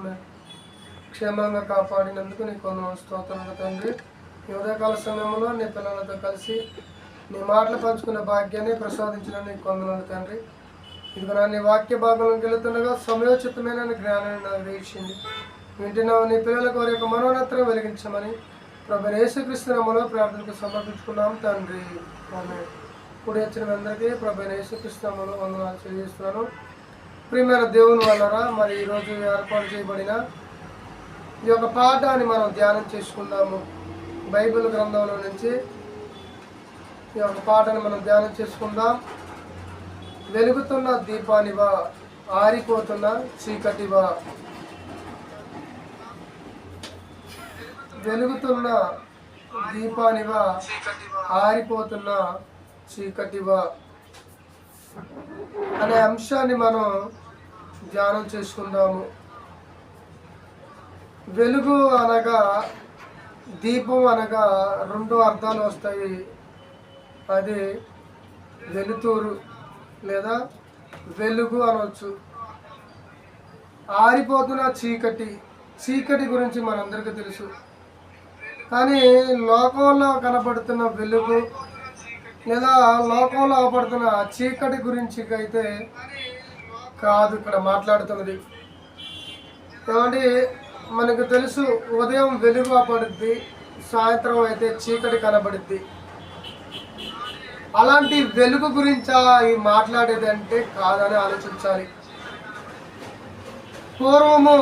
మమ్మల్ని క్షేమంగా కాపాడినందుకు నీకు వందనాలు స్తోత్రాలు తండ్రి. ఈ ఉదయకాల సమయంలో నీ పిల్లలతో కలిసి నీ మాటలు పంచుకునే భాగ్యాన్ని ప్రసాదించిన నీకు వందనాలు తండ్రి. ఇదిగో నా నీ వాక్య భాగంలోకి వెళుతుండగా సమయోచితమైన జ్ఞానాన్ని నాకు వేసింది వింటున్నావు నీ పిల్లలకు వారి యొక్క మనోనేత్రం వెలిగించమని ప్రభు యేసుక్రీస్తునామలో ప్రార్థనకు సమర్పించుకున్నాం తండ్రి. ఆమె ఇప్పుడు వచ్చిన అందరికీ ప్రభు యేసుక్రీస్తునామలో వందనాలు తెలియజేస్తున్నాను ప్రియమైన దేవుని వల్లరా మరి ఈరోజు ఏర్పాటు చేయబడిన ఈ యొక్క పాఠాన్ని మనం ధ్యానం చేసుకుందాము. బైబిల్ గ్రంథంలో నుంచి ఈ యొక్క పాటను మనం ధ్యానం చేసుకుందాం. వెలుగుతున్న దీపానివా ఆరిపోతున్న చీకటివా వెలుగుతున్న దీపానివా ఆరిపోతున్న చీకటివా అనే అంశాన్ని మనం ధ్యానం చేసుకుందాము. వెలుగు అనగా దీపం అనగా రెండు అర్థాలు వస్తాయి. అది వెలుతురు లేదా వెలుగు అనవచ్చు ఆరిపోతున్న చీకటి చీకటి గురించి మనందరికీ తెలుసు. కానీ లోకంలో కనపడుతున్న వెలుగు లేదా లోకంలో అవపడుతున్న చీకటి గురించి అయితే కాదు ఇక్కడ మాట్లాడుతున్నది. కాబట్టి మనకు తెలుసు ఉదయం వెలుగు పడుద్ది సాయంత్రం అయితే చీకటి కనబడుద్ది. అలాంటి వెలుగు గురించా ఈ మాట్లాడేది అంటే కాదని ఆలోచించాలి. పూర్వము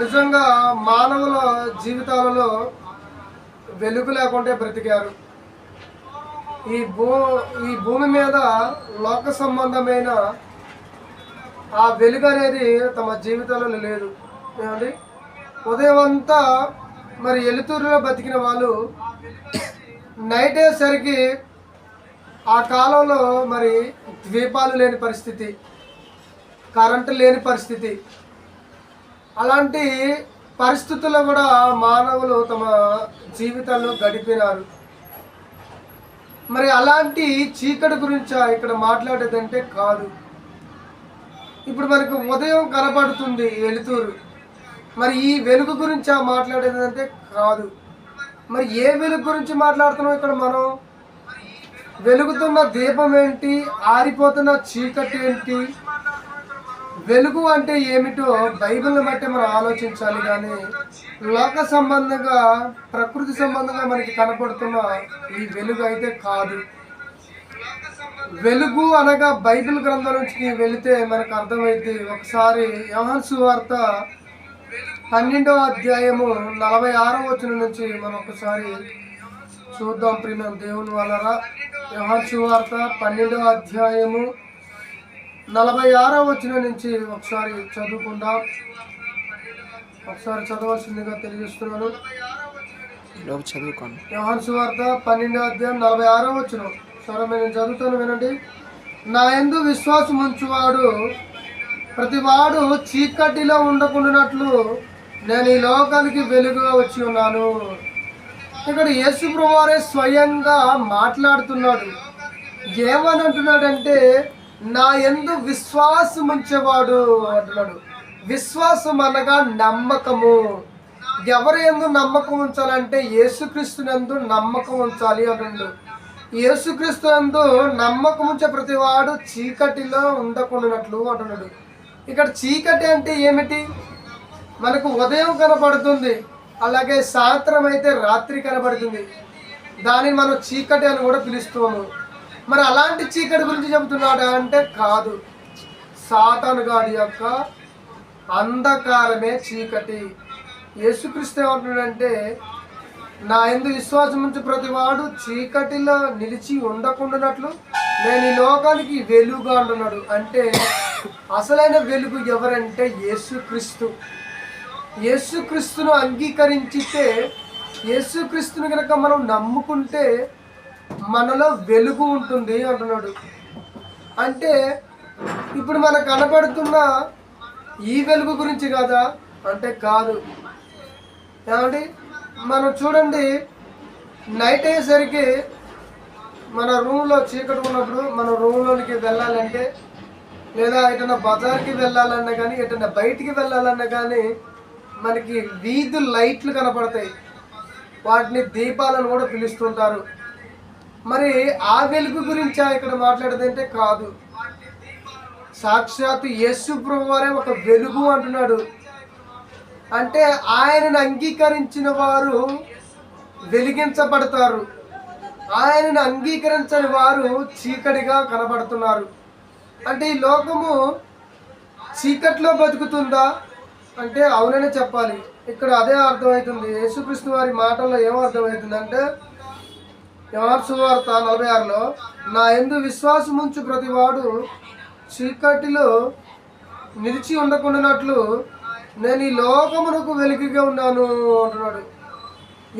నిజంగా మానవుల జీవితాలలో వెలుగు లేకుంటే బ్రతికారు. ఈ భూ ఈ భూమి మీద లోక సంబంధమైన ఆ వెలుగు అనేది తమ జీవితాలలో లేదు. ఏమండి? ఉదయం అంతా మరి ఎలుతూరులో బతికిన వాళ్ళు నైట్ అయ్యేసరికి ఆ కాలంలో మరి ద్వీపాలు లేని పరిస్థితి కరెంటు లేని పరిస్థితి. అలాంటి పరిస్థితుల్లో కూడా మానవులు తమ జీవితాల్లో గడిపినారు. మరి అలాంటి చీకటి గురించి ఇక్కడ మాట్లాడేదంటే కాదు. ఇప్పుడు మనకు ఉదయం కనపడుతుంది వెలుతురు. మరి ఈ వెలుగు గురించి మాట్లాడేది అంటే కాదు. మరి ఏ వెలుగు గురించి మాట్లాడుతున్నాం ఇక్కడ మనం? వెలుగుతున్న దీపం ఏంటి? ఆరిపోతున్న చీకటి ఏంటి? వెలుగు అంటే ఏమిటో బైబిల్ని బట్టి మనం ఆలోచించాలి కానీ లోక సంబంధంగా ప్రకృతి సంబంధంగా మనకి కనపడుతున్న ఈ వెలుగు అయితే కాదు. వెలుగు అనగా బైబిల్ గ్రంథం నుంచి వెళితే మనకు అర్థమైంది. ఒకసారి యోహాన్ సువార్త పన్నెండవ అధ్యాయము నలభై ఆరో వచనం నుంచి మనం ఒకసారి చూద్దాం ప్రియమైన దేవుని వలన యోహాన్ సువార్త పన్నెండవ అధ్యాయము నలభై ఆరో వచనం నుంచి ఒకసారి చదువుకుందాం. ఒకసారి చదవాల్సిందిగా తెలియజేస్తున్నాను. యోహాన్ సువార్త పన్నెండవ అధ్యాయం నలభై ఆరో వచ్చిన సరే నేను చదువుతాను వినండి నా ఎందు విశ్వాసం ఉంచువాడు. ప్రతివాడు చీకటిలో ఉండకుండానట్లు నేను ఈ లోకానికి వెలుగుగా వచ్చి ఉన్నాను. ఇక్కడ యేసు ప్రభువారే స్వయంగా మాట్లాడుతున్నాడు. ఏమని అంటున్నాడంటే నా ఎందు విశ్వాసం ఉంచేవాడు అంటున్నాడు. విశ్వాసం అనగా నమ్మకము. ఎవరి ఎందు నమ్మకం ఉంచాలంటే యేసుక్రీస్తునందు నమ్మకం ఉంచాలి అంటున్నాడు యేసుక్రీస్తు అందు నమ్మకం ఉంచే ప్రతివాడు చీకటిలో ఉండకుండానట్లు అంటున్నాడు. ఇక్కడ చీకటి అంటే ఏమిటి? మనకు ఉదయం కనబడుతుంది అలాగే సాయంత్రం అయితే రాత్రి కనబడుతుంది. దానిని మనం చీకటి అని కూడా పిలుస్తాము. మరి అలాంటి చీకటి గురించి చెబుతున్నాడా అంటే కాదు. సాతాను గారి యొక్క అంధకారమే చీకటి. యేసుక్రీస్తు ఏమంటున్నాడంటే నా ఎందు విశ్వాసం ఉంచి ప్రతివాడు చీకటిలో నిలిచి ఉండకుండానట్లు నేను ఈ లోకానికి వెలుగుగా అంటున్నాడు అంటే అసలైన వెలుగు ఎవరంటే యేసుక్రీస్తు యేసుక్రీస్తును అంగీకరించితే యేసుక్రీస్తుని కనుక మనం నమ్ముకుంటే మనలో వెలుగు ఉంటుంది అంటున్నాడు. అంటే ఇప్పుడు మనకు కనబడుతున్న ఈ వెలుగు గురించి కాదా? అంటే కాదు. ఏమండి? మనం చూడండి నైట్ అయ్యేసరికి మన రూమ్లో చీకటి ఉన్నప్పుడు మన రూమ్లోనికి వెళ్ళాలంటే లేదా ఎటన్నా బజార్కి వెళ్ళాలన్నా కానీ ఎటన్నా బయటికి వెళ్ళాలన్నా కానీ మనకి వీధి లైట్లు కనపడతాయి. వాటిని దీపాలను కూడా పిలుస్తుంటారు. మరి ఆ వెలుగు గురించా ఇక్కడ మాట్లాడదంటే కాదు. సాక్షాత్ యేసు ప్రభు వారే ఒక వెలుగు అంటున్నాడు. అంటే ఆయనను అంగీకరించిన వారు వెలిగించబడతారు. ఆయనను అంగీకరించని వారు చీకటిగా కనబడుతున్నారు. అంటే ఈ లోకము చీకట్లో బతుకుతుందా? అంటే అవుననే చెప్పాలి. ఇక్కడ అదే అర్థమవుతుంది. యేసుక్రీస్తు వారి మాటల్లో ఏమర్థమవుతుంది అర్థమవుతుంది అంటే సువార్త నలభై ఆరులో నా ఎందు విశ్వాసం ఉంచు ప్రతివాడు చీకటిలో నిలిచి ఉండకుండానట్లు నేను ఈ లోకమునకు వెలుగుగా ఉన్నాను అంటున్నాడు.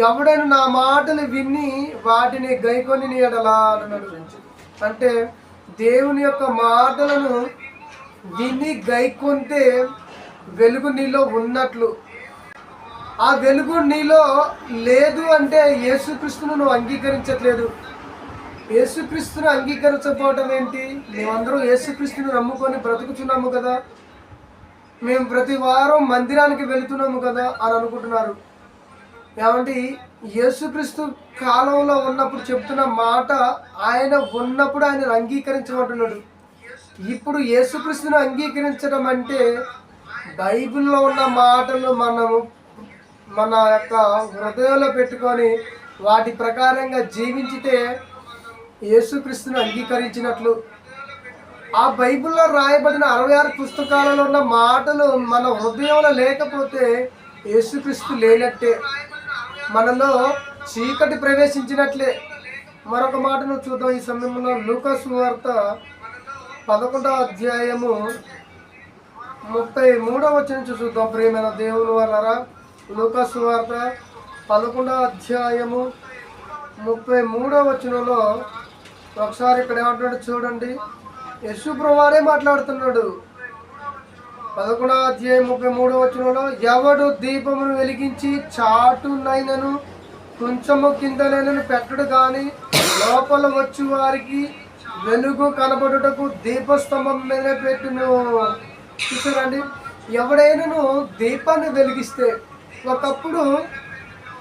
ఎవడైనా నా మాటలు విని వాటిని గైకొని ఎడలా అంటున్నాడు. అంటే దేవుని యొక్క మాటలను విని గైకొంటే వెలుగు నీలో ఉన్నట్లు. ఆ వెలుగు నీలో లేదు అంటే యేసుక్రీస్తును నువ్వు అంగీకరించట్లేదు. యేసుక్రీస్తును అంగీకరించకపోవటం ఏంటి? మేమందరం యేసుక్రీస్తుని నమ్ముకొని బ్రతుకుతున్నాము కదా. మేము ప్రతి వారం మందిరానికి వెళుతున్నాము కదా అని అనుకుంటున్నారు. ఏమంటే యేసుక్రీస్తు కాలంలో ఉన్నప్పుడు చెప్తున్న మాట ఆయన ఉన్నప్పుడు ఆయన అంగీకరించమంటున్నాడు ఇప్పుడు యేసుక్రీస్తును అంగీకరించడం అంటే బైబిల్లో ఉన్న మాటలు మనము మన యొక్క హృదయంలో పెట్టుకొని వాటి ప్రకారంగా జీవించితే యేసుక్రీస్తును అంగీకరించినట్లు ఆ బైబిల్లో రాయబడిన అరవై ఆరు పుస్తకాలలో ఉన్న మాటలు మన హృదయంలో లేకపోతే యేసుక్రీస్తు లేనట్టే. మనలో చీకటి ప్రవేశించినట్లే. మరొక మాటను చూద్దాం ఈ సమయంలో లూకాసు వార్త పదకొండవ అధ్యాయము ముప్పై మూడవ వచ్చిన చూద్దాం. ప్రియమైన దేవుని వల్లరా లూకాసు వార్త పదకొండవ అధ్యాయము ముప్పై మూడవ వచనంలో ఒకసారి ఇక్కడ ఏమంటున్నాడు చూడండి. యశుప్రవారే మాట్లాడుతున్నాడు. పదకొండవ అధ్యాయం ముప్పై మూడవ వచనంలో ఎవడు దీపమును వెలిగించి చాటునైనను కొంచెము కిందనైనను పెట్టడు కానీ లోపల వచ్చి వారికి వెలుగు కనబడుటకు దీపస్తంభం మీద పెట్టును. చూసారండి ఎవడైనాను దీపాన్ని వెలిగిస్తే ఒకప్పుడు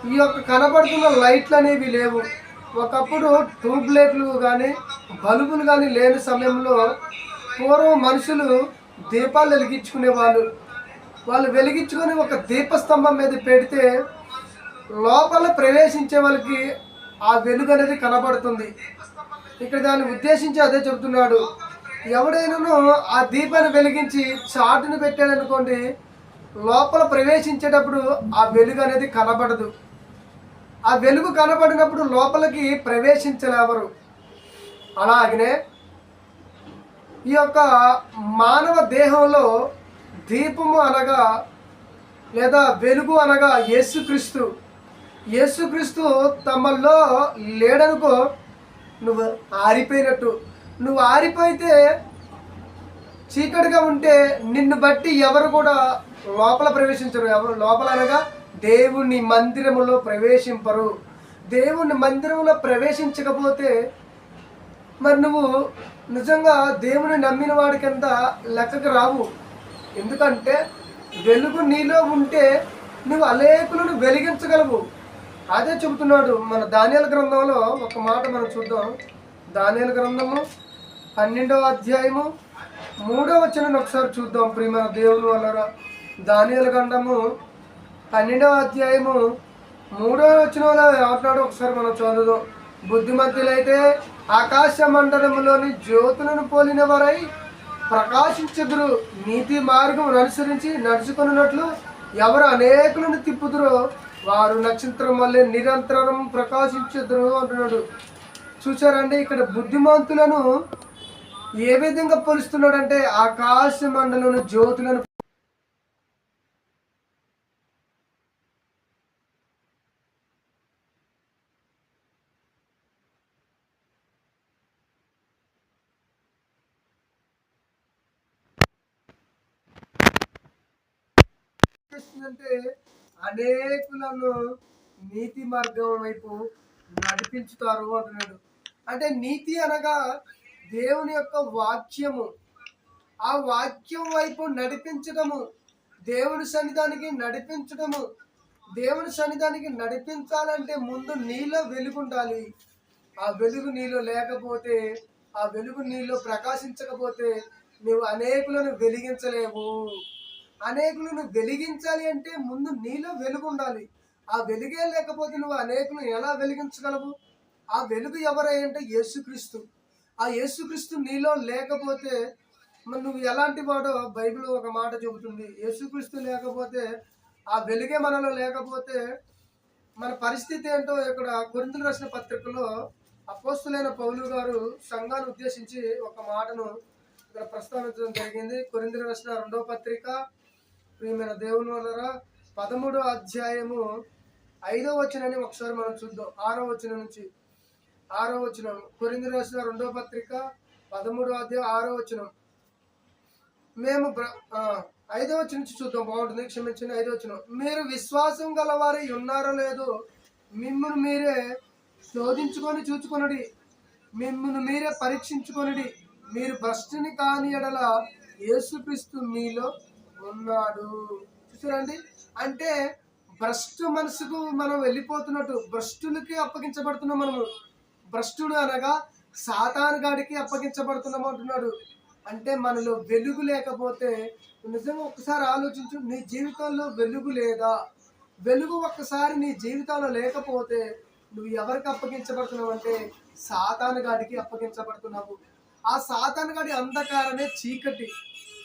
ఈ యొక్క కనబడుతున్న లైట్లు అనేవి లేవు. ఒకప్పుడు ట్యూబ్ లైట్లు కానీ బల్బులు కానీ లేని సమయంలో పూర్వం మనుషులు దీపాలు వెలిగించుకునే వాళ్ళు వాళ్ళు వెలిగించుకొని ఒక దీపస్తంభం మీద పెడితే లోపల ప్రవేశించే వాళ్ళకి ఆ వెలుగు అనేది కనబడుతుంది. ఇక్కడ దాన్ని ఉద్దేశించి అదే చెబుతున్నాడు. ఎవడైనాను ఆ దీపాన్ని వెలిగించి చాటును పెట్టాడనుకోండి లోపల ప్రవేశించేటప్పుడు ఆ వెలుగు అనేది కనబడదు. ఆ వెలుగు కనబడినప్పుడు లోపలికి ప్రవేశించలేవరు. అలాగనే ఈ యొక్క మానవ దేహంలో దీపము అనగా లేదా వెలుగు అనగా యేసుక్రీస్తు. యేసుక్రీస్తు తమల్లో లేడనుకో నువ్వు ఆరిపోయినట్టు. నువ్వు ఆరిపోయితే చీకటిగా ఉంటే నిన్ను బట్టి ఎవరు కూడా లోపల ప్రవేశించరు. ఎవరు లోపల అనగా దేవుని మందిరములో ప్రవేశింపరు. దేవుని మందిరంలో ప్రవేశించకపోతే మరి నువ్వు నిజంగా దేవుని నమ్మిన వాడికంత లెక్కకు రావు. ఎందుకంటే వెలుగు నీలో ఉంటే నువ్వు అలేకులను వెలిగించగలవు. అదే చెబుతున్నాడు మన ధాన్యాల గ్రంథంలో ఒక మాట మనం చూద్దాం. ధాన్యాల గ్రంథము పన్నెండవ అధ్యాయము మూడవ వచనం ఒకసారి చూద్దాం ప్రియమైన దేవుని వలన ధాన్యాల గ్రంథము పన్నెండవ అధ్యాయము మూడవ వచనంలో ఆటలాడు ఒకసారి మనం చదువుదాం. బుద్ధిమంతులైతే ఆకాశ మండలములోని జ్యోతులను పోలిన వారై ప్రకాశించదురు నీతి మార్గం అనుసరించి నడుచుకున్నట్లు ఎవరు అనేకులను తిప్పుదురో వారు నక్షత్రం వల్లే నిరంతరం ప్రకాశించదురు అంటున్నాడు. చూసారండి ఇక్కడ బుద్ధిమంతులను ఏ విధంగా పోలుస్తున్నాడంటే ఆకాశ మండలం జ్యోతులను చేసిందంటే అనేకులను నీతి మార్గం వైపు నడిపించుతారు అంటున్నాడు. అంటే నీతి అనగా దేవుని యొక్క వాక్యము. ఆ వాక్యం వైపు నడిపించడము దేవుని సన్నిధానికి నడిపించడము దేవుని సన్నిధానికి నడిపించాలంటే ముందు నీలో వెలుగు ఉండాలి. ఆ వెలుగు నీలో లేకపోతే ఆ వెలుగు నీలో ప్రకాశించకపోతే నువ్వు అనేకులను వెలిగించలేవు. అనేకులను వెలిగించాలి అంటే ముందు నీలో వెలుగు ఉండాలి. ఆ వెలుగే లేకపోతే నువ్వు అనేకులను ఎలా వెలిగించగలవు? ఆ వెలుగు ఎవరై అంటే యేసుక్రీస్తు. ఆ యేసుక్రీస్తు నీలో లేకపోతే మరి నువ్వు ఎలాంటి వాడో బైబిల్ ఒక మాట చెబుతుంది. యేసుక్రీస్తు లేకపోతే ఆ వెలుగే మనలో లేకపోతే మన పరిస్థితి ఏంటో ఇక్కడ కొరింతలు రాసిన పత్రికలో అపోస్తులైన పౌలు గారు సంఘాన్ని ఉద్దేశించి ఒక మాటను ఇక్కడ ప్రస్తావించడం జరిగింది. కొరింతలు రాసిన రెండవ పత్రిక ప్రియమైన దేవుని వలరా పదమూడో అధ్యాయము ఐదో వచనాన్ని ఒకసారి మనం చూద్దాం. ఆరో వచనం నుంచి. ఆరో వచనం. కొరింది రాసిన రెండవ పత్రిక పదమూడో అధ్యాయం ఆరో వచనం. మేము ఐదో వచ్చి నుంచి చూద్దాం. బాగుంటుంది. క్షమించండి. ఐదో వచ్చిన మీరు విశ్వాసం గలవారి ఉన్నారో లేదో మిమ్మల్ని మీరే శోధించుకొని చూచుకొనడి. మిమ్మల్ని మీరే పరీక్షించుకొనడి. మీరు భ్రష్టుని కాని ఎడల యేసుక్రీస్తు మీలో ఉన్నాడు చూసారండి అంటే భ్రష్టు మనసుకు మనం వెళ్ళిపోతున్నట్టు భ్రష్టులకి అప్పగించబడుతున్నాం మనము. భ్రష్టుడు అనగా సాతాను గాడికి అప్పగించబడుతున్నాం అంటున్నాడు. అంటే మనలో వెలుగు లేకపోతే నిజంగా ఒక్కసారి ఆలోచించు నీ జీవితంలో వెలుగు లేదా? వెలుగు ఒక్కసారి నీ జీవితంలో లేకపోతే నువ్వు ఎవరికి అప్పగించబడుతున్నావు అంటే సాతాను గాడికి అప్పగించబడుతున్నావు. ఆ సాతాను గాడి అంధకారమే చీకటి.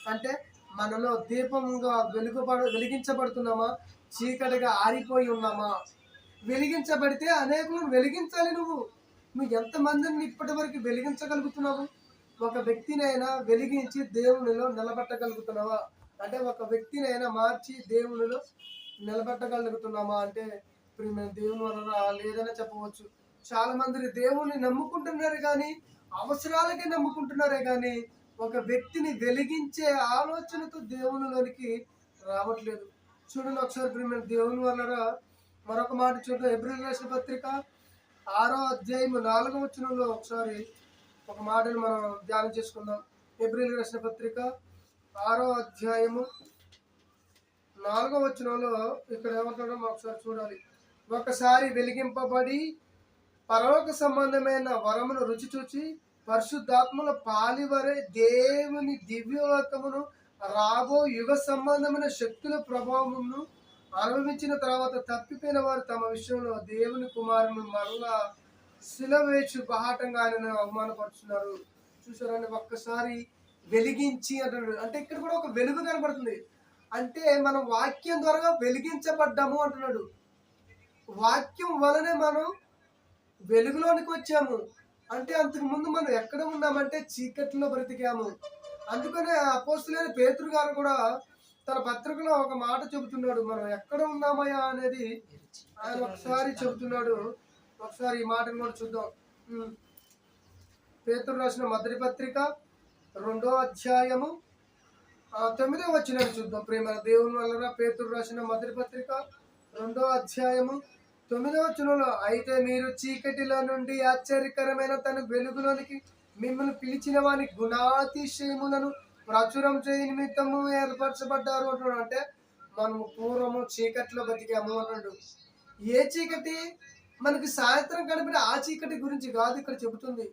అంటే మనలో దీపంగా వెలుగుపడ వెలిగించబడుతున్నామా? చీకటిగా ఆరిపోయి ఉన్నామా? వెలిగించబడితే అనేకులను వెలిగించాలి నువ్వు. నువ్వు ఎంతమందిని ఇప్పటి వరకు వెలిగించగలుగుతున్నావు? ఒక వ్యక్తినైనా వెలిగించి దేవునిలో నిలబెట్టగలుగుతున్నావా? అంటే ఒక వ్యక్తినైనా మార్చి దేవునిలో నిలబెట్టగలుగుతున్నామా? అంటే ఇప్పుడు మేము దేవుని వలన లేదని చెప్పవచ్చు. చాలా మంది దేవుణ్ణి నమ్ముకుంటున్నారు కానీ అవసరాలకే నమ్ముకుంటున్నారే కానీ ఒక వ్యక్తిని వెలిగించే ఆలోచనతో దేవునిలోనికి రావట్లేదు. చూడండి ఒకసారి ప్రియమైన దేవుని వలన మరొక మాట చూడండి ఏప్రిల్ రాసిన పత్రిక ఆరో అధ్యాయం నాలుగో వచనంలో ఒకసారి ఒక మాటను మనం ధ్యానం చేసుకుందాం. ఏప్రిల్ రాసిన పత్రిక ఆరో అధ్యాయము నాలుగో వచనంలో ఇక్కడ ఏమంటాడో మనం ఒకసారి చూడాలి. ఒకసారి వెలిగింపబడి పరలోక సంబంధమైన వరమును రుచి చూచి పరిశుద్ధాత్మల పాలివరే దేవుని దివ్యోతమును రాబో యుగ సంబంధమైన శక్తుల ప్రభావమును అనుభవించిన తర్వాత తప్పిపోయిన వారు తమ విషయంలో దేవుని కుమారుని మరలా శిలవేచు బహాటంగా ఆయన అవమానపరుచున్నారు. చూసారని ఒక్కసారి వెలిగించి అంటున్నాడు. అంటే ఇక్కడ కూడా ఒక వెలుగు కనబడుతుంది. అంటే మనం వాక్యం ద్వారా వెలిగించబడ్డాము అంటున్నాడు. వాక్యం వలనే మనం వెలుగులోనికి వచ్చాము. అంటే అంతకు ముందు మనం ఎక్కడ ఉన్నామంటే చీకట్లో బ్రతికాము. అందుకనే అపోస్తులైన పేతురు గారు కూడా తన పత్రికలో ఒక మాట చెబుతున్నాడు. మనం ఎక్కడ ఉన్నామయ్యా అనేది ఆయన ఒకసారి చెబుతున్నాడు. ఒకసారి ఈ మాటను కూడా చూద్దాం. పేతురు రాసిన మొదటి పత్రిక రెండో అధ్యాయము తొమ్మిదో వచ్చిన చూద్దాం ప్రేమ దేవుని వలన పేతురు రాసిన మొదటి పత్రిక రెండో అధ్యాయము తొమ్మిదవ వచనంలో అయితే మీరు చీకటిలో నుండి ఆశ్చర్యకరమైన తన వెలుగులోనికి మిమ్మల్ని పిలిచిన వాని గుణాతిశయములను ప్రచురం చేయ నిమిత్తము ఏర్పరచబడ్డారు. అంటున్నాడు. అంటే మనము పూర్వము చీకట్లో బతికాము అంటాడు ఏ చీకటి? మనకి సాయంత్రం గడిపిన ఆ చీకటి గురించి కాదు ఇక్కడ చెబుతుంది.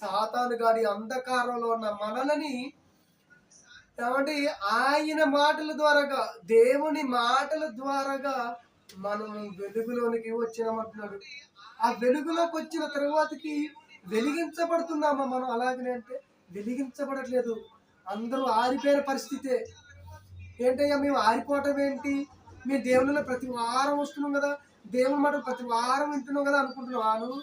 సాతాను గాడి అంధకారంలో ఉన్న మనలని కాబట్టి ఆయన మాటల ద్వారాగా దేవుని మాటల ద్వారాగా మనము వెలుగులోనికి వచ్చినామంటున్నాడు ఆ వెలుగులోకి వచ్చిన తర్వాతకి వెలిగించబడుతున్నామా మనం అలాగనే అంటే? వెలిగించబడట్లేదు. అందరూ ఆరిపోయిన పరిస్థితే. ఏంటయ్యా మేము ఆరిపోవటం ఏంటి? మీ దేవుళ్ళలో ప్రతి వారం వస్తున్నాం కదా. దేవుని మాట ప్రతి వారం వింటున్నాం కదా అనుకుంటున్నాను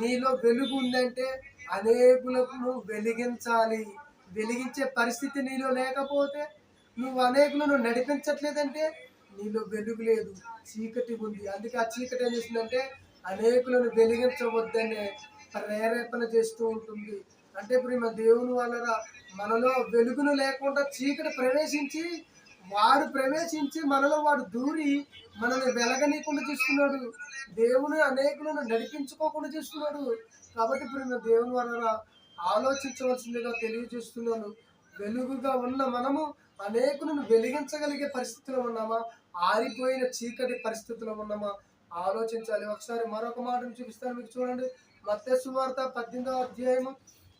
నీలో వెలుగు ఉందంటే అనేకులకు నువ్వు వెలిగించాలి. వెలిగించే పరిస్థితి నీలో లేకపోతే నువ్వు అనేకులను నడిపించట్లేదంటే నీలో వెలుగు లేదు. చీకటి ఉంది. అందుకే ఆ చీకటి ఏం చేస్తుందంటే అనేకులను వెలిగించవద్దనే ప్రేరేపణ చేస్తూ ఉంటుంది. అంటే ఇప్పుడు మన దేవుని వలన మనలో వెలుగును లేకుండా చీకటి ప్రవేశించి వాడు ప్రవేశించి మనలో వాడు దూరి మనల్ని వెలగనీయకుండా చూస్తున్నాడు. దేవుని అనేకులను నడిపించుకోకుండా చూస్తున్నాడు. కాబట్టి ఇప్పుడు మన దేవుని వలన ఆలోచించవలసిందిగా తెలియజేస్తున్నాను. వెలుగుగా ఉన్న మనము అనేకులను వెలిగించగలిగే పరిస్థితిలో ఉన్నామా? ఆరిపోయిన చీకటి పరిస్థితిలో ఉన్నామా ఆలోచించాలి. ఒకసారి మరొక మాటను చూపిస్తాను మీకు చూడండి. మత్తే సువార్త పద్దెనిమిదవ అధ్యాయము.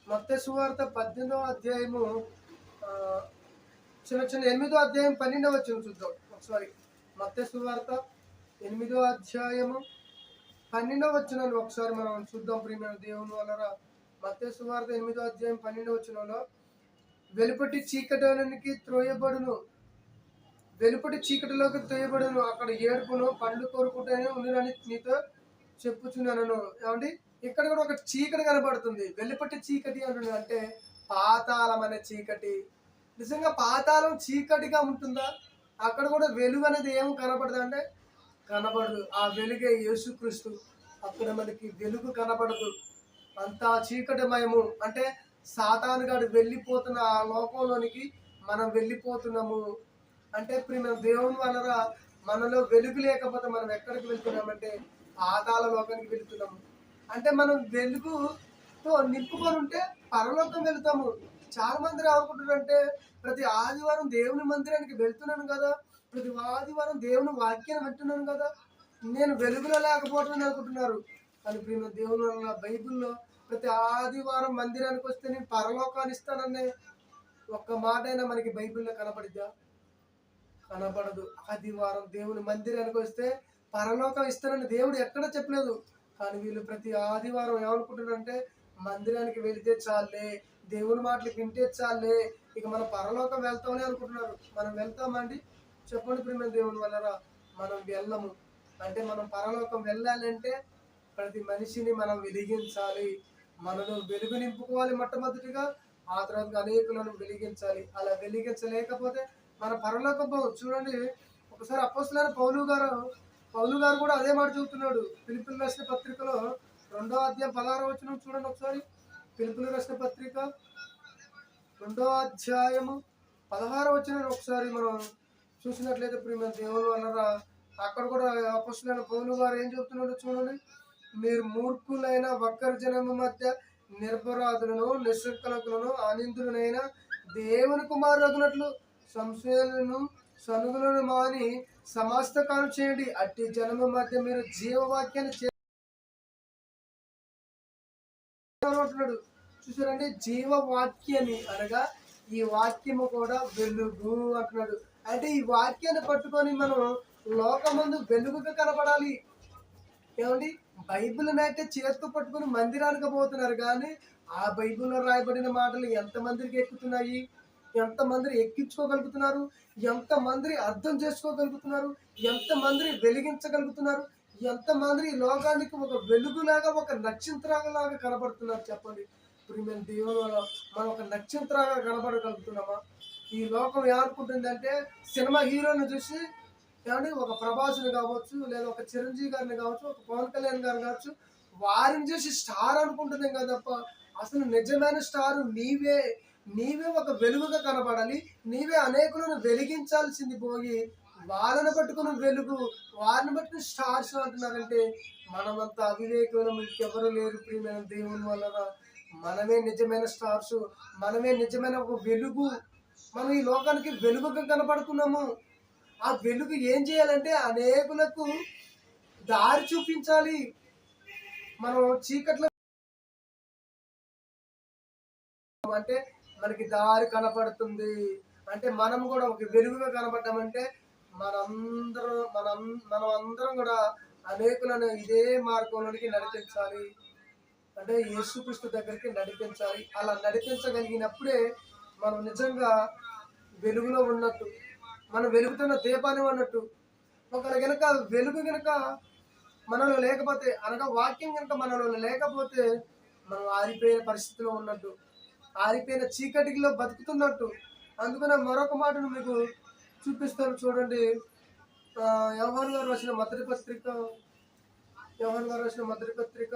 మత్తే సువార్త పద్దెనిమిదవ అధ్యాయము. చిన్న చిన్న ఎనిమిదో అధ్యాయం పన్నెండవ వచ్చిన చూద్దాం. ఒకసారి మత్తే సువార్త ఎనిమిదో అధ్యాయము పన్నెండవ వచ్చినాను ఒకసారి మనం చూద్దాం ప్రియమైన దేవుని వలన మత్తే సువార్త ఎనిమిదో అధ్యాయం పన్నెండవ వచ్చినంలో వెలుపటి చీకటానికి త్రోయబడును. వెలుపటి చీకటిలోకి త్రోయబడును అక్కడ ఏడుపును పండ్లు కోరుకుంటేనే ఉండునని నీతో చెప్పుచున్నాను. ఏమండి? ఇక్కడ కూడా ఒక చీకటి కనబడుతుంది. వెలుపటి చీకటి అంటున్నాడు అంటే పాతాళం అనే చీకటి. నిజంగా పాతాళం చీకటిగా ఉంటుందా? అక్కడ కూడా వెలుగు అనేది ఏం కనపడదు అంటే కనపడదు ఆ వెలుగే యేసుక్రీస్తు. అక్కడ మనకి వెలుగు కనపడదు అంతా చీకటిమయము. అంటే సాతానుగాడు వెళ్ళిపోతున్న ఆ లోకంలోనికి మనం వెళ్ళిపోతున్నాము. అంటే ప్రియమైన దేవుని వలన మనలో వెలుగు లేకపోతే మనం ఎక్కడికి వెళ్తున్నామంటే ఆదాల లోకానికి వెళుతున్నాము. అంటే మనం వెలుగుతో నింపుకొని ఉంటే పరలోకం వెళ్తాము. చాలా మంది అనుకుంటారంటే ప్రతి ఆదివారం దేవుని మందిరానికి వెళ్తున్నాను కదా ప్రతి ఆదివారం దేవుని వాక్యాన్ని వింటున్నాను కదా. నేను వెలుగులో లేకపోవడం అనుకుంటున్నారు. కానీ ప్రియమైన దేవుని వలన బైబిల్లో ప్రతి ఆదివారం మందిరానికి వస్తే నేను పరలోకాన్ని ఇస్తాననే ఒక్క మాట అయినా మనకి బైబిల్లో కనపడిద్దా? కనబడదు. ఆదివారం దేవుని మందిరానికి వస్తే పరలోకం ఇస్తానని దేవుడు ఎక్కడ చెప్పలేదు. కానీ వీళ్ళు ప్రతి ఆదివారం ఏమనుకుంటున్నారంటే మందిరానికి వెళితే చాలే దేవుని మాటలు వింటే చాలే ఇక మనం పరలోకం వెళ్తామని అనుకుంటున్నారు. మనం వెళ్తామండి చెప్పండి ప్రేమ దేవుని వలన మనం వెళ్ళము. అంటే మనం పరలోకం వెళ్ళాలంటే ప్రతి మనిషిని మనం వెలిగించాలి. మనను వెలుగు నింపుకోవాలి మొట్టమొదటిగా. ఆ తర్వాత అనేకులను వెలిగించాలి. అలా వెలిగించలేకపోతే మన పరలోకం చూడండి ఒకసారి అప్పస్తులైన పౌలు గారు పౌలు గారు కూడా అదే మాట చెబుతున్నాడు. పిలుపులు రాసిన పత్రికలో రెండో అధ్యాయం పదహారో వచ్చిన చూడండి ఒకసారి. పిలుపులు రాసిన పత్రిక రెండో అధ్యాయము పదహారో వచ్చిన ఒకసారి మనం చూసినట్లయితే ప్రియమైన దేవుడు అన్నారా అక్కడ కూడా అపస్తులైన పౌలు గారు ఏం చెబుతున్నాడు చూడండి. మీరు మూర్ఖులైన వక్ర జనము మధ్య నిరపరాధులను నిశంకలకులను ఆనందులనైన దేవుని కుమారులగునట్లు సంశయాలను సనుగులను మాని సమస్తకాలు చేయండి. అట్టి జనము మధ్య మీరు జీవవాక్యాన్ని చేస్తున్నాడు చూసారండి జీవవాక్యాన్ని అనగా ఈ వాక్యము కూడా వెలుగు అంటున్నాడు. అంటే ఈ వాక్యాన్ని పట్టుకొని మనం లోకమందు వెలుగుగా కనపడాలి ఏమండి? బైబిల్ అయితే చేతితో పట్టుకొని మందిరానికి పోతున్నారు. కానీ ఆ బైబిల్లో రాయబడిన మాటలు ఎంతమందికి ఎక్కుతున్నాయి? ఎంతమందిని ఎక్కించుకోగలుగుతున్నారు? ఎంతమంది అర్థం చేసుకోగలుగుతున్నారు? ఎంతమందిని వెలిగించగలుగుతున్నారు? ఎంతమంది ఈ లోకానికి ఒక వెలుగులాగా ఒక నక్షత్రంలాగా కనబడుతున్నారు చెప్పండి. ఇప్పుడు మేము దేవుని మనం ఒక నక్షత్రంగా కనబడగలుగుతున్నామా? ఈ లోకం ఏమనుకుంటుందంటే సినిమా హీరోని చూసి కానీ ఒక ప్రభాసుని కావచ్చు లేదా ఒక చిరంజీవి గారిని కావచ్చు ఒక పవన్ కళ్యాణ్ గారిని కావచ్చు వారిని చూసి స్టార్ అనుకుంటుంది కదా తప్ప అసలు నిజమైన స్టార్ నీవే. నీవే ఒక వెలుగుగా కనబడాలి. నీవే అనేకులను వెలిగించాల్సింది పోయి వాళ్ళని పట్టుకుని వెలుగు వారిని పట్టుకుని స్టార్స్ అంటున్నారంటే మనమంతా అవివేకులం ఇంకెవరు లేరు ప్రియమైన దేవుని వలన. మనమే నిజమైన స్టార్స్ మనమే నిజమైన ఒక వెలుగు. మనం ఈ లోకానికి వెలుగుగా కనపడుతున్నాము. ఆ వెలుగు ఏం చేయాలంటే అనేకులకు దారి చూపించాలి. మనం చీకట్లో అంటే మనకి దారి కనపడుతుంది. అంటే మనం కూడా ఒక వెలుగుగా కనపడ్డామంటే మనందరం మనం మనం అందరం కూడా అనేకులను ఇదే మార్గంలోనికి నడిపించాలి. అంటే యేసుక్రీస్తు దగ్గరికి నడిపించాలి. అలా నడిపించగలిగినప్పుడే మనం నిజంగా వెలుగులో ఉన్నట్టు మనం వెలుగుతున్న దీపాన్ని ఉన్నట్టు ఒకవేళ గనక వెలుగు కనుక మనలో లేకపోతే అనగా వాక్యం కనుక మనలో లేకపోతే మనం ఆరిపోయే పరిస్థితిలో ఉన్నట్టు ఆరిపోయిన చీకటిలో బతుకుతున్నట్టు. అందుకనే మరొక మాటను మీకు చూపిస్తాను చూడండి. ఆ, గారు రాసిన మొదటి పత్రిక యోహాన్ గారు రాసిన మొదటి పత్రిక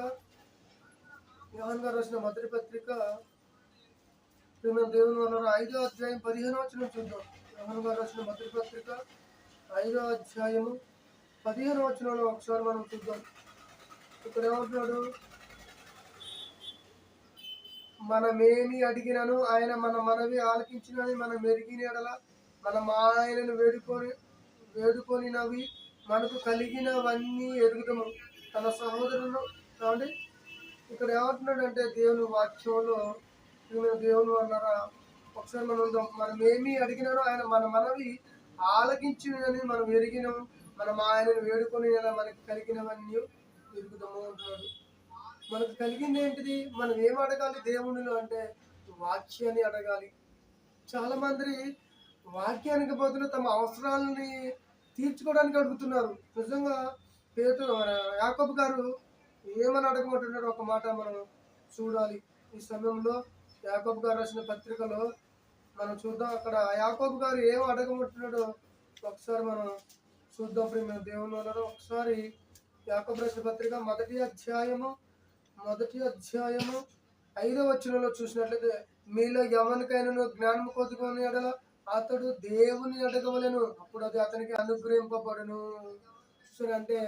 యోహాన్ గారు రాసిన మొదటి పత్రిక. దేవుని వల్ల ఐదో అధ్యాయం పదిహేను వచ్చిన చూద్దాం. యోహాన్ గారు రాసిన మొదటి పత్రిక ఐదో అధ్యాయము పదిహేను వచనంలో ఒకసారి మనం చూద్దాం. ఇక్కడ ఏమంటున్నాడు మనమేమి అడిగినను ఆయన మన మనవి ఆలకించినని మనం మెరిగిన మనం ఆయనను వేడుకొని వేడుకొనినవి మనకు కలిగినవన్నీ ఎరుగుదము. తన సహోదరులు కాబట్టి ఇక్కడ ఏమంటున్నాడంటే దేవుని వాక్యంలో దేవుడు దేవుని అన్నారా? ఒకసారి మనం మనం ఏమి అడిగినాను ఆయన మన మనవి ఆలకించినని మనం ఎరిగినాం మనం ఆయనను వేడుకొని మనకి కలిగినవన్నీ ఎరుగుదాము అంటున్నాడు. మనకు కలిగింది ఏంటిది? మనం ఏం అడగాలి దేవునిలో అంటే వాక్యాన్ని అడగాలి. చాలా మంది వాక్యానికి బదులు తమ అవసరాలని తీర్చుకోవడానికి అడుగుతున్నారు. నిజంగా పేరు యాకబ్ గారు ఏమని అడగమంటున్నాడు ఒక మాట మనం చూడాలి. ఈ సమయంలో యాకబ్ గారు రాసిన పత్రికలో మనం చూద్దాం. అక్కడ యాకబ్ గారు ఏం అడగమంటున్నాడో ఒకసారి మనం చూద్దాం. ప్రేమ దేవుని ఒకసారి యాకబ్ రాసిన పత్రిక మొదటి అధ్యాయము మొదటి అధ్యాయము ఐదో వచనంలో చూసినట్లయితే మీలో ఎవరికైనా జ్ఞానం కొద్దుకొని ఎడల అతడు దేవుని అడగవలను అప్పుడు అది అతనికి అనుగ్రహింపబడును. చూసారా అంటే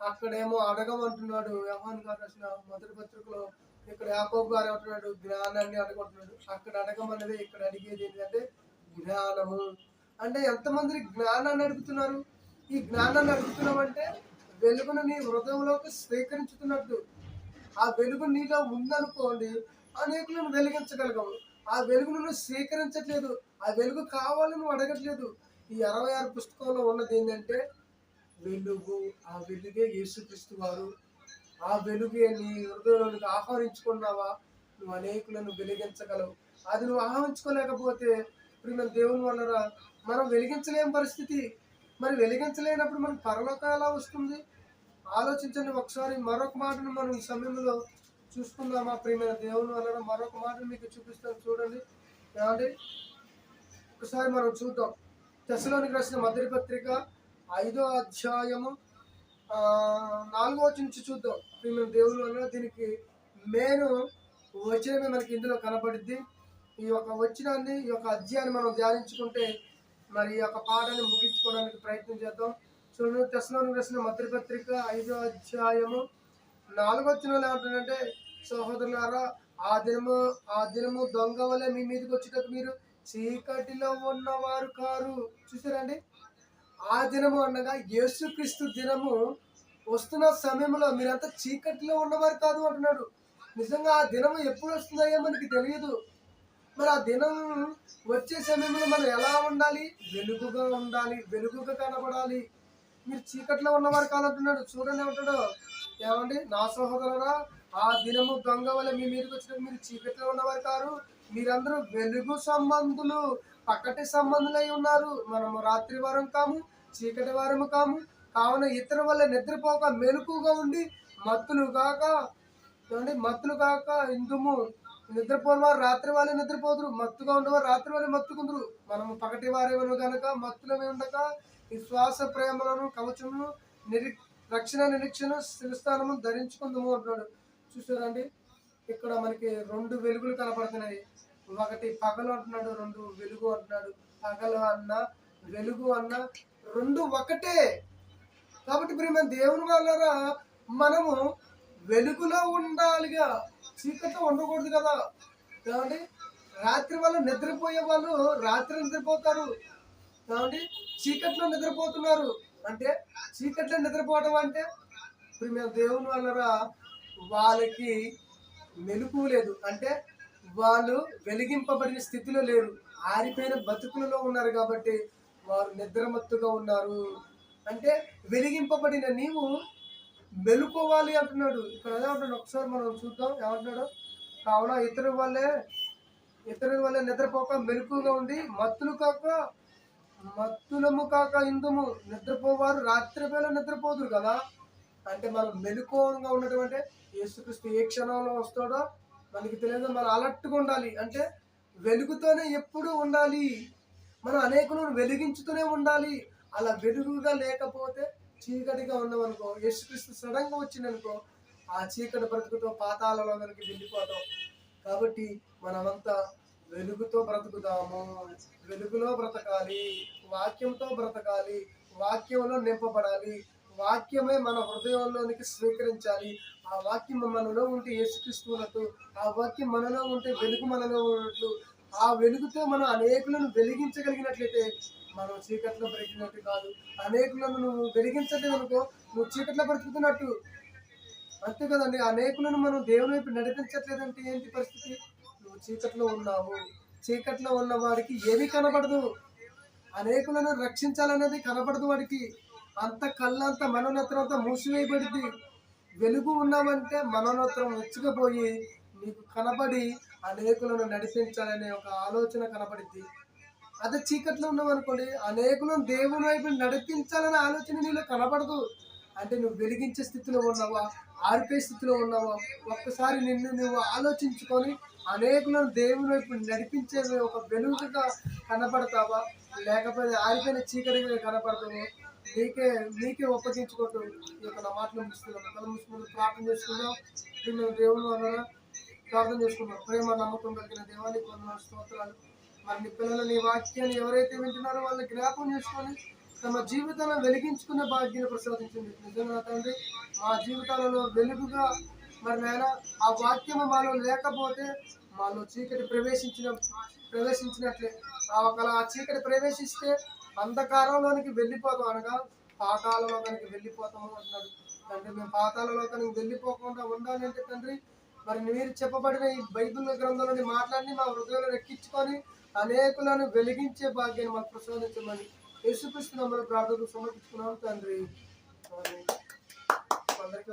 అక్కడేమో అడగమంటున్నాడు యహాన్ గారు రాసిన మొదటి పత్రికలో. ఇక్కడ యాకోబ్ గారు అంటున్నాడు జ్ఞానాన్ని అడగమంటున్నాడు. అక్కడ అడగమన్నది ఇక్కడ అడిగేది ఏంటంటే జ్ఞానము. అంటే ఎంతమంది జ్ఞానాన్ని అడుగుతున్నారు? ఈ జ్ఞానాన్ని అడుగుతున్నామంటే వెలుగును నీ హృదయంలోకి స్వీకరించుతున్నట్టు. ఆ వెలుగు నీలో ఉందనుకోండి అనేకులను వెలిగించగలగము. ఆ వెలుగును నువ్వు స్వీకరించట్లేదు. ఆ వెలుగు కావాలని నువ్వు అడగట్లేదు. ఈ అరవై ఆరు పుస్తకంలో ఉన్నది ఏంటంటే వెలుగు ఆ వెలుగే యేసుక్రీస్తు వారు. ఆ వెలుగే నీ హృదయంలోనికి ఆహ్వానించుకున్నావా? నువ్వు అనేకులను వెలిగించగలవు. అది నువ్వు ఆహ్వానించుకోలేకపోతే ఇప్పుడు మన దేవుని వలన మనం వెలిగించలేని పరిస్థితి. మరి వెలిగించలేనప్పుడు మనకు పరలోకం ఎలా వస్తుంది? ఆలోచించండి ఒకసారి. మరొక మాటను మనం ఈ సమయంలో చూసుకుందామా? ప్రియమైన దేవుని వలన మరొక మాటను మీకు చూపిస్తాను. చూడండి. ఏమండి? ఒకసారి మనం చూద్దాం. దశలోనికి రాసిన మధురి పత్రిక ఐదో అధ్యాయము నాలుగో నుంచి చూద్దాం. ప్రియమైన దేవుని వలన దీనికి మేను వచనమే మనకి ఇందులో కనపడుద్ది. ఈ యొక్క వచ్చినాన్ని ఈ యొక్క అధ్యాయాన్ని మనం ధ్యానించుకుంటే మరి ఈ యొక్క పాఠాన్ని ముగించుకోవడానికి ప్రయత్నం చేద్దాం. చూడండి దశలోనికి రాసిన మద్రపత్రిక ఐదో అధ్యాయము. నాలుగో వచ్చిన ఏమంటుందంటే సహోదరులారా ఆ దినము ఆ దినము దొంగ వలె మీ మీదకి వచ్చేటప్పుడు మీరు చీకటిలో ఉన్నవారు కారు. చూసారండి? ఆ దినము అనగా యేసుక్రీస్తు దినము వస్తున్న సమయంలో మీరంతా చీకటిలో ఉన్నవారు కాదు అంటున్నాడు. నిజంగా ఆ దినము ఎప్పుడు వస్తుందయ్యో మనకి తెలియదు. మరి ఆ దినం వచ్చే సమయంలో మనం ఎలా ఉండాలి? వెలుగుగా ఉండాలి వెలుగుగా కనబడాలి. మీరు చీకట్లో ఉన్నవారు కాదంటున్నాడు చూడండి ఏమంటాడు ఏమండి? నా సహోదరురా ఆ దినము దొంగ వల్ల మీ మీదకి వచ్చినప్పుడు మీరు చీకట్లో ఉన్నవారు కారు. మీరందరూ వెలుగు సంబంధులు పక్కటి సంబంధులై ఉన్నారు. మనము రాత్రి వారం కాము చీకటి వారము కాము. కావున ఇతర వల్ల నిద్రపోక మెలకుగా ఉండి మత్తులు కాక మత్తులు కాక ఇందుము నిద్రపోని వారు రాత్రి వాళ్ళే నిద్రపోదురు మత్తుగా ఉండేవారు రాత్రి వాళ్ళే మత్తుకుందరు. మనము పగటి వారేమను గనక మత్తులమే ఉండక ఈ శ్వాస ప్రేమలను కవచమును నిరి రక్షణ నిరీక్షణ శిరస్థానము ధరించుకుందాము అంటున్నాడు. చూసారండి? ఇక్కడ మనకి రెండు వెలుగులు కనపడుతున్నాయి. ఒకటి పగలు అంటున్నాడు రెండు వెలుగు అంటున్నాడు. పగలు అన్న వెలుగు అన్న రెండు ఒకటే. కాబట్టి ప్రియమైన దేవుని వల్ల మనము వెలుగులో ఉండాలిగా. చీకట్లో ఉండకూడదు కదా. కాబట్టి రాత్రి వాళ్ళు నిద్రపోయే వాళ్ళు రాత్రి నిద్రపోతారు. కాబట్టి చీకట్లో నిద్రపోతున్నారు. అంటే చీకట్లో నిద్రపోవడం అంటే మేము దేవుని వల్లరా వాళ్ళకి మెలుపు లేదు. అంటే వాళ్ళు వెలిగింపబడిన స్థితిలో లేరు. ఆరిపోయిన బతుకులలో ఉన్నారు కాబట్టి వారు నిద్రమత్తుగా ఉన్నారు. అంటే వెలిగింపబడిన నీవు మెలుకోవాలి అంటున్నాడు. ఇక్కడ అదే ఒకసారి మనం చూద్దాం. ఏమంటున్నాడు? కావున ఇతరుల వల్లే ఇతరుల వల్లే నిద్రపోక మెలుకుగా ఉండి మత్తులు కాక మత్తులము కాక ఇందుము నిద్రపోవారు. రాత్రి వేళ నిద్రపోదురు కదా. అంటే మనం మెలకువగా ఉన్నటువంటి యేసుక్రీస్తు ఏ క్షణంలో వస్తాడో మనకి తెలియదు. మనం అలర్ట్గా ఉండాలి. అంటే వెలుగుతోనే ఎప్పుడు ఉండాలి. మనం అనేకులను వెలిగించుతూనే ఉండాలి. అలా వెలుగుగా లేకపోతే చీకటిగా ఉన్నామనుకో యేసుక్రీస్తు సడన్గా వచ్చిందనుకో ఆ చీకటి బ్రతుకుతో పాతాలలో కనుక వెళ్ళిపోతాం. కాబట్టి మనమంతా వెలుగుతో బ్రతుకుతాము వెలుగులో బ్రతకాలి వాక్యంతో బ్రతకాలి వాక్యంలో నింపబడాలి వాక్యమే మన హృదయంలోనికి స్వీకరించాలి. ఆ వాక్యం మనలో ఉంటే యేసుక్రీస్తున్నట్టు ఆ వాక్యం మనలో ఉంటే వెలుగు మనలో ఉన్నట్లు ఆ వెలుగుతో మనం అనేకులను వెలిగించగలిగినట్లయితే మనం చీకట్లో బ్రతికినట్టు కాదు. అనేకులను నువ్వు వెలిగించలేదు అనుకో నువ్వు చీకట్లో బ్రతుకుతున్నట్టు. అంతే కదండి అనేకులను మనం దేవుని వైపు నడిపించట్లేదంటే ఏంటి పరిస్థితి? నువ్వు చీకట్లో ఉన్నావు. చీకట్లో ఉన్న వాడికి ఏమీ కనబడదు. అనేకులను రక్షించాలనేది కనబడదు వాడికి. అంత కళ్ళంత మనోనేత్రం అంతా మూసివేయబడింది. వెలుగు ఉన్నామంటే మనోనేత్రం ఉచ్చుకపోయి నీకు కనబడి అనేకులను నడిపించాలనే ఒక ఆలోచన కనబడింది. అదే చీకట్లో ఉన్నామనుకోండి అనేకులను దేవుని వైపు నడిపించాలనే ఆలోచన నీలో కనబడదు అంటే నువ్వు వెలిగించే స్థితిలో ఉన్నావా ఆర్పే స్థితిలో ఉన్నావా? ఒక్కసారి నిన్ను నువ్వు ఆలోచించుకొని అనేకులను దేవుని వైపు నడిపించే ఒక వెలుగుగా కనపడతావా? లేకపోతే ఆరిపోయిన చీకటిగా కనపడతావు? నీకే నీకే ఒప్పగించుకోవటం ఈ యొక్క నా మాటలు ముగిస్తున్నాం కళ్ళు మూసుకుని ప్రార్థన చేసుకుందాం. మేము దేవుని వలన ప్రార్థన చేసుకున్నాం ప్రేమ నమ్మకం కలిగిన దేవానికి కొన్ని స్తోత్రాలు. అన్ని పిల్లలు నీ వాక్యాన్ని ఎవరైతే వింటున్నారో వాళ్ళని జ్ఞాపకం చేసుకొని తమ జీవితాలను వెలిగించుకునే భాగ్యం ప్రసాదించింది నిజంగా తండ్రి మా జీవితాలలో వెలుగుగా మరి నాయన ఆ వాక్యము మాలో లేకపోతే మాలో చీకటి ప్రవేశించిన ప్రవేశించినట్లే. ఆ ఒకలా ఆ చీకటి ప్రవేశిస్తే అంధకారంలోనికి వెళ్ళిపోతాం అనగా పాతాళలోకానికి వెళ్ళిపోతాము అంటున్నాడు. తండ్రి మేము పాతాళలోకానికి వెళ్ళిపోకుండా ఉండాలంటే తండ్రి మరి మీరు చెప్పబడిన ఈ బైబిల్ గ్రంథంలోని మాట్లాడి మా హృదయంలో ఎక్కించుకొని అనేకులను వెలిగించే భాగ్యాన్ని మాకు ప్రసాదించమని యేసుక్రీస్తు మన ప్రార్థనకు సమర్పించుకున్నాం తండ్రి. అందరికీ